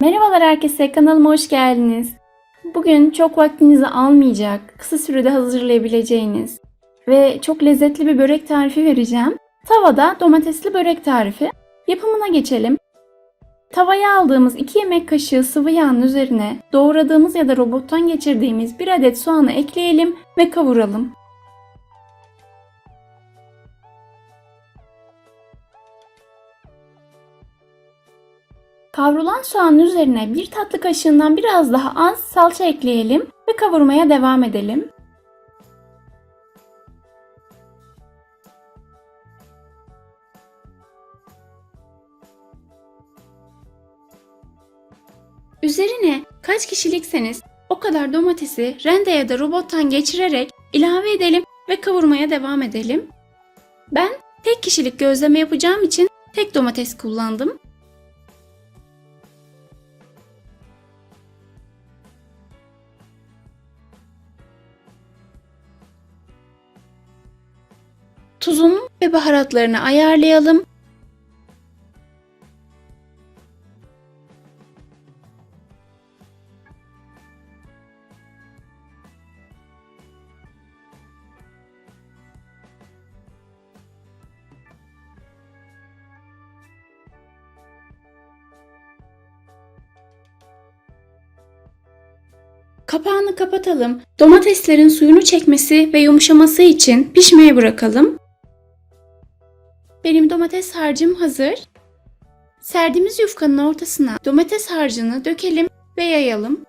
Merhabalar herkese, kanalıma hoş geldiniz. Bugün çok vaktinizi almayacak, kısa sürede hazırlayabileceğiniz ve çok lezzetli bir börek tarifi vereceğim. Tavada domatesli börek tarifi. Yapımına geçelim. Tavaya aldığımız 2 yemek kaşığı sıvı yağın üzerine doğradığımız ya da robottan geçirdiğimiz 1 adet soğanı ekleyelim ve kavuralım. Kavrulan soğanın üzerine bir tatlı kaşığından biraz daha az salça ekleyelim ve kavurmaya devam edelim. Üzerine kaç kişilikseniz o kadar domatesi rende ya da robottan geçirerek ilave edelim ve kavurmaya devam edelim. Ben tek kişilik gözleme yapacağım için tek domates kullandım. Tuzunu ve baharatlarını ayarlayalım. Kapağını kapatalım. Domateslerin suyunu çekmesi ve yumuşaması için pişmeye bırakalım. Benim domates harcım hazır. Serdiğimiz yufkanın ortasına domates harcını dökelim ve yayalım.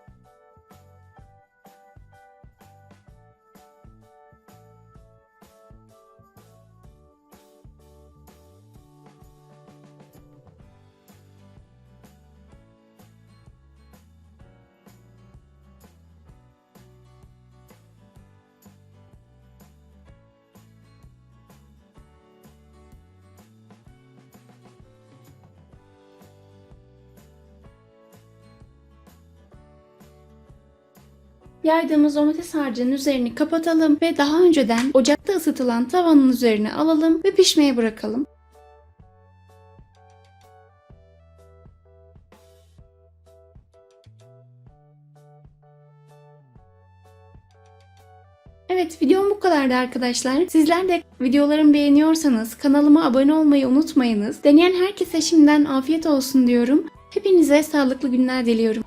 Yaydığımız domates harcının üzerini kapatalım ve daha önceden ocakta ısıtılan tavanın üzerine alalım ve pişmeye bırakalım. Evet videom bu kadardı arkadaşlar. Sizler de videolarımı beğeniyorsanız kanalıma abone olmayı unutmayınız. Deneyen herkese şimdiden afiyet olsun diyorum. Hepinize sağlıklı günler diliyorum.